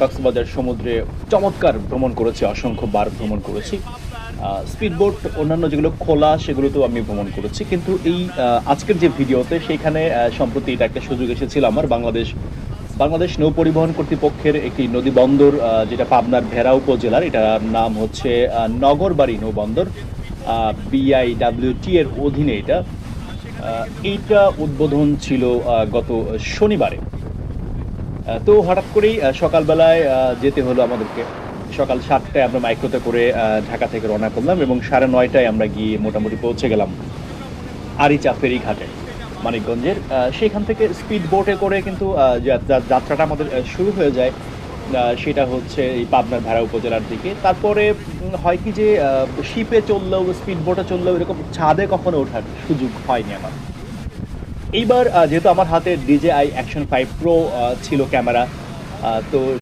কক্সবাজার সমুদ্রে চমৎকার ভ্রমণ করেছি অসংখ্য বার ভ্রমণ করেছি। স্পিডবোট অন্যান্য যেগুলো খোলা, সেগুলোতেও আমি ভ্রমণ করেছি। কিন্তু এই আজকের যে ভিডিওতে সেইখানে সম্প্রতি এটা একটা সুযোগ এসেছিল আমার, বাংলাদেশ বাংলাদেশ নৌ পরিবহন কর্তৃপক্ষের একটি নদী বন্দর যেটা পাবনার ভেড়া উপজেলার, এটার নাম হচ্ছে নগরবাড়ি নৌ বন্দর। বিআইডাব্লিউটি এর অধীনে এটা। এইটা উদ্বোধন ছিল গত শনিবারে। তো হঠাৎ করেই সকালবেলায় যেতে হলো আমাদেরকে। সকাল সাতটায় আমরা মাইক্রোতে করে ঢাকা থেকে রওনা করলাম এবং সাড়ে নয়টায় আমরা গিয়ে মোটামুটি পৌঁছে গেলাম আরিচা ফেরি ঘাটে মানিকগঞ্জের সেখান থেকে স্পিড বোটে করে কিন্তু যাত্রাটা আমাদের শুরু হয়ে যায়। সেটা হচ্ছে এই পাবনার ভেড়া উপজেলার দিকে। তারপরে হয় কি যে শিপে চললেও স্পিড বোটে চললেও এরকম ছাদে কখনো ওঠার সুযোগ হয়নি আমার। এইবার যেহেতু আমার হাতে DJ I action five pro ছিল ক্যামেরা তো